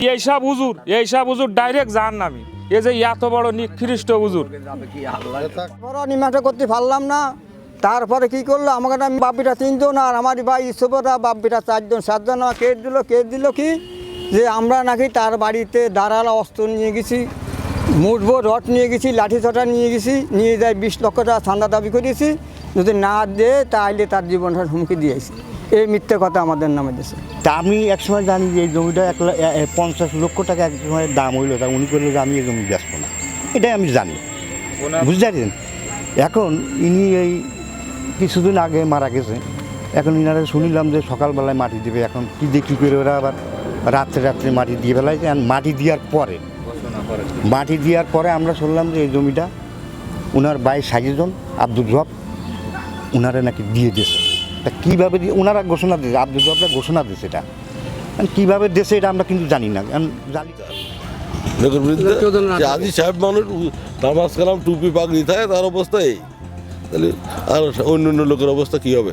এইসব হুজুর এইসব হুজুর ডাইরেক্ট জান নামি এই যে এত বড় নিকৃষ্ট হুজুর। বড় নিমাটা করতে পারলাম না। তারপরে কি করল? আমাকে আমি বাপিটা তিনজন আর আমার ভাই ইসবরা বাপিটা চারজন, সাতজন। কেস দিল কেস দিল কি? যে আমরা নাকি তার বাড়িতে দাঁড়ালা অস্ত্র নিয়ে গেছি, মুঠবো রড নিয়ে গেছি লাঠি ছটা নিয়ে গেছি, নিয়ে যাই বিশ লক্ষ টাকা চান্দা দাবি করেছি। যদি না দেয় তাহলে তার জীবনটা হুমকি দিয়েছি এই মিথ্যে কথা আমাদের নামে দিয়েছে তা আমি একসময় জানি যে এই জমিটা এক পঞ্চাশ লক্ষ টাকা এক সময় দাম হইল। তা উনি করল যে আমি এই জমি ব্যস্ত না। এটাই আমি জানি। বুঝতে পারছেন? এখন ইনি এই কিছুদিন আগে মারা গেছে। এখন ইনারা শুনিলাম যে সকালবেলায় মাটি দিবে। এখন কি দিয়ে কী করে ওরা আবার রাত্রে রাত্রে মাটি দিয়ে ফেলাইছে। আর মাটি দেওয়ার পরে মাটি দেওয়ার পরে আমরা শুনলাম যে এই জমিটা ওনার ভাই সাজিজন আব্দুল জব ওনারা নাকি দিয়ে দিয়েছে। তা কীভাবে দিয়ে ওনারা ঘোষণা দিয়েছে আব্দুল জবরা ঘোষণা দিয়েছে এটা। এখন কীভাবে দেশে এটা আমরা কিন্তু জানি না। কারণ জানি বিরুদ্ধে সাহেব মানুষ নামাজ কালাম টুপি পাগড়ি থাকে তার অবস্থা এই। তাহলে আর অন্য অন্য লোকের অবস্থা কী হবে?